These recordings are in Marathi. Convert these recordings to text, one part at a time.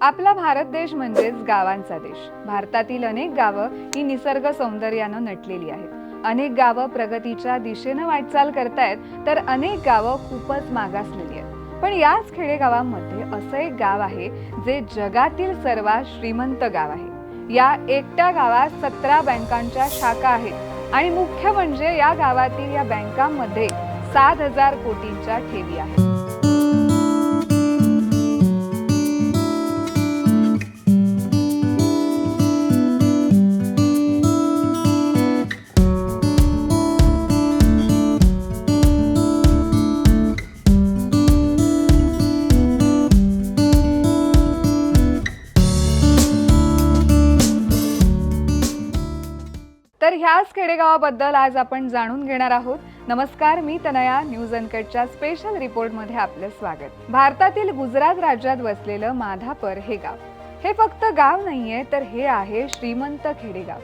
आपला भारत देश म्हणजेच गावांचा देश. भारतातील अनेक गावं ही निसर्ग सौंदर्यानं नटलेली आहेत. अनेक गावं प्रगतीच्या दिशेनं वाटचाल करतायत तर अनेक गावं खूपच मागासलेली आहेत. पण याच खेडेगावांमध्ये असं एक गाव आहे जे जगातील सर्वात श्रीमंत गाव आहे. या एकट्या गावात सतरा बँकांच्या शाखा आहेत आणि मुख्य म्हणजे या गावातील या बँकांमध्ये सात हजार कोटींच्या ठेवी आहेत. ह्याच खेडेगावाबद्दल आज आपण जाणून घेणार आहोत. नमस्कार मी तनया. न्यूज अनकटच्या स्पेशल रिपोर्टमध्ये आपलं स्वागत. भारतातील गुजरात राज्यात वसलेलं माधापर हे गाव. हे फक्त गाव नाहीये तर हे आहे श्रीमंत खेडेगाव.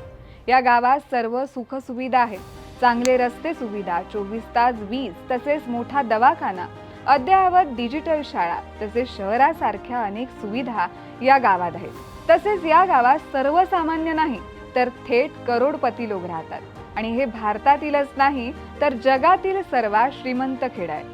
या गावात सर्व सुखसुविधा आहेत. चांगले रस्ते सुविधा चोवीस तास वीज तसेच मोठा दवाखाना अद्ययावत डिजिटल शाळा तसेच शहरासारख्या अनेक सुविधा या गावात आहेत. तसेच या गावात सर्वसामान्य नाही तर थेट करोडपती लोक राहतात. आणि हे भारतातीलच नाही तर जगातील सर्वात श्रीमंत खेड आहे.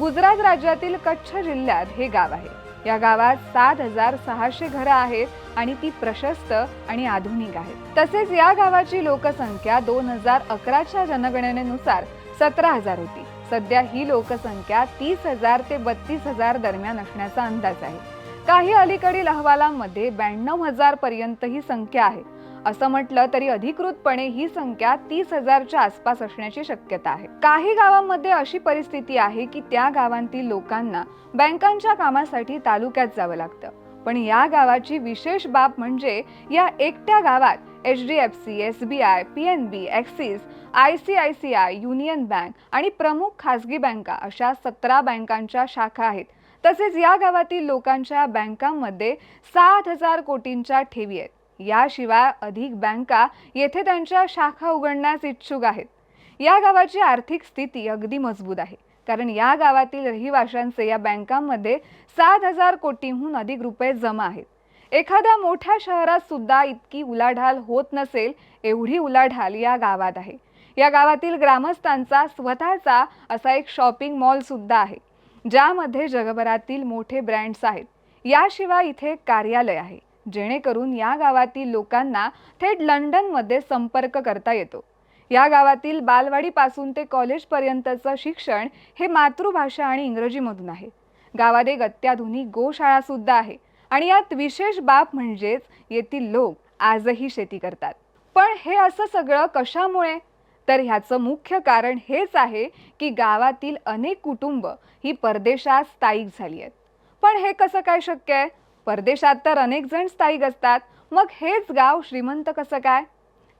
गुजरात राज्यातील कच्छ जिल्ह्यात हे गाव आहे. या गावात सात हजार सहाशे घरं आहेत आणि ती प्रशस्त आणि आधुनिक आहेत. तसेच या गावाची लोकसंख्या दोन हजार अकराच्या जनगणनेनुसार सतरा हजार होती. सध्या ही लोकसंख्या तीस हजार ते बत्तीस हजार दरम्यान असण्याचा अंदाज आहे. काही अलीकडील अहवालांमध्ये ब्याण्णव हजार पर्यंत ही संख्या आहे. असं म्हटलं तरी अधिकृतपणे ही संख्या तीस हजारच्या आसपास असण्याची शक्यता आहे. काही गावांमध्ये अशी परिस्थिती आहे की त्या गावांतील लोकांना बँकांच्या कामासाठी तालुक्यात जावं लागतं. पण या गावाची विशेष बाब म्हणजे या एकट्या गावात H D F C S B I P N B Axis I C I C I Union Bank आणि प्रमुख खासगी बँका अशा सतरा बँकांच्या शाखा आहेत. तसेच या गावातील लोकांच्या बँकांमध्ये सात हजार कोटींच्या ठेवी आहेत. याशिवाय अधिक बँका येथे त्यांच्या शाखा उघडण्यास इच्छुक आहेत. या गावाची आर्थिक स्थिती अगदी मजबूत आहे. कारण या गावातील रहिवाशांचे या बँकांमध्ये सात हजार कोटींहून अधिक रुपये जमा आहेत. एखाद्या मोठ्या शहरात सुद्धा इतकी उलाढाल होत नसेल एवढी उलाढाल या गावात आहे. या गावातील ग्रामस्थांचा स्वतःचा असा एक शॉपिंग मॉल सुद्धा आहे ज्यामध्ये जगभरातील मोठे ब्रँड्स आहेत. याशिवाय इथे कार्यालय आहे. जेणेकरून या गावातील लोकांना थेट लंडनमध्ये संपर्क करता येतो. या गावातील बालवाडीपासून ते कॉलेजपर्यंतचं शिक्षण हे मातृभाषा आणि इंग्रजीमधून आहे. गावात एक अत्याधुनिक गोशाळासुद्धा आहे आणि यात विशेष बाब म्हणजेच येथील लोक आजही शेती करतात. पण हे असं सगळं कशामुळे? तर ह्याचं मुख्य कारण हेच आहे की गावातील अनेक कुटुंब ही परदेशात स्थायिक झाली आहेत. पण हे कसं काय शक्य आहे? परदेशात तर अनेक जण स्थायिक असतात. मग हेच गाव श्रीमंत कसं काय?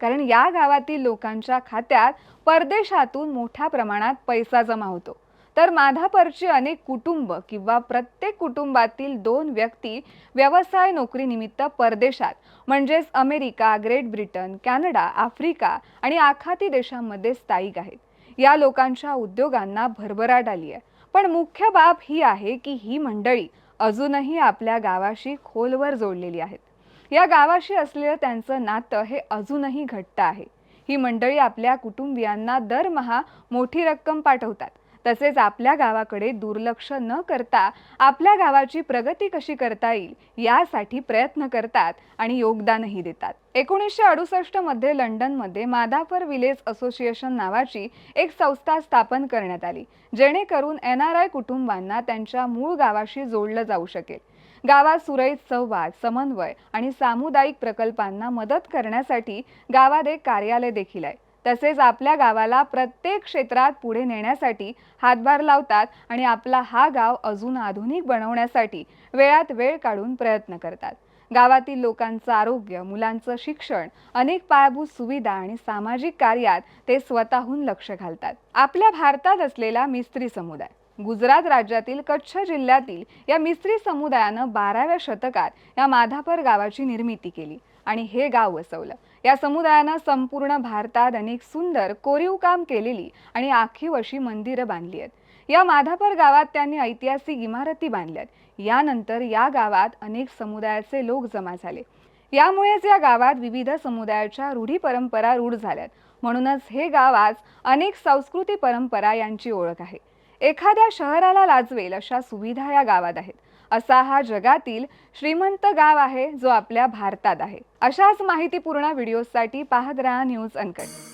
कारण या गावातील लोकांच्या खात्यात परदेशातून मोठ्या प्रमाणात पैसा जमा होतो. तर माधापरची अनेक कुटुंब किंवा प्रत्येक कुटुंबातील दोन व्यक्ती व्यवसाय नोकरीनिमित्त परदेशात म्हणजेच America Great Britain Canada Africa आणि आखाती देशांमध्ये स्थायिक आहेत. या लोकांच्या उद्योगांना भरभराट आली आहे पण मुख्य बाब ही आहे की ही मंडळी अजूनही आपल्या गावाशी खोलवर जोडलेली आहेत. या गावाशी असलेलं त्यांचं नातं हे अजूनही घट्ट आहे. ही मंडळी आपल्या कुटुंबियांना दरमहा मोठी रक्कम पाठवतात. तसेच आपल्या गावाकडे दुर्लक्ष न करता आपल्या गावाची प्रगती कशी करता येईल यासाठी प्रयत्न करतात आणि योगदानही देतात. एकोणीसशे अडुसष्टमध्ये लंडनमध्ये मादापर विलेज असोसिएशन नावाची एक संस्था स्थापन करण्यात आली जेणेकरून एन आर आय कुटुंबांना त्यांच्या मूळ गावाशी जोडलं जाऊ शकेल. गावात सुरळीत संवाद समन्वय आणि सामुदायिक प्रकल्पांना मदत करण्यासाठी गावात एक कार्यालय देखील आहे. तसेच आपल्या गावाला प्रत्येक क्षेत्रात पुढे नेण्यासाठी हातभार लावतात आणि आपला हा गाव अजून आधुनिक बनवण्यासाठी वेळात वेळ काढून प्रयत्न करतात. गावातील लोकांचं आरोग्य मुलांचं शिक्षण अनेक पायाभूत सुविधा आणि सामाजिक कार्यात ते स्वतःहून लक्ष घालतात. आपल्या भारतात असलेला मिस्त्री समुदाय. गुजरात राज्यातील कच्छ जिल्ह्यातील या मिस्त्री समुदायानं बाराव्या शतकात या माधापर गावाची निर्मिती केली. आणि हे गाव वसवलं. या समुदायानं संपूर्ण भारतात अनेक सुंदर कोरीव काम केलेली आणि आखीव अशी मंदिरं बांधली आहेत. या माधापर गावात त्यांनी ऐतिहासिक इमारती बांधल्यात. यानंतर या गावात अनेक समुदायाचे लोक जमा झाले. यामुळेच या गावात विविध समुदायाच्या रूढी परंपरा रूढ झाल्यात. म्हणूनच हे गाव आज अनेक संस्कृती परंपरा यांची ओळख आहे. एखाद्या शहराला लाजवेल अशा सुविधा या गावात आहेत. असा हा जगातील श्रीमंत गाव आहे जो आपल्या भारतात आहे. अशाच माहितीपूर्ण व्हिडिओसाठी पाहत राहा न्यूज अनकट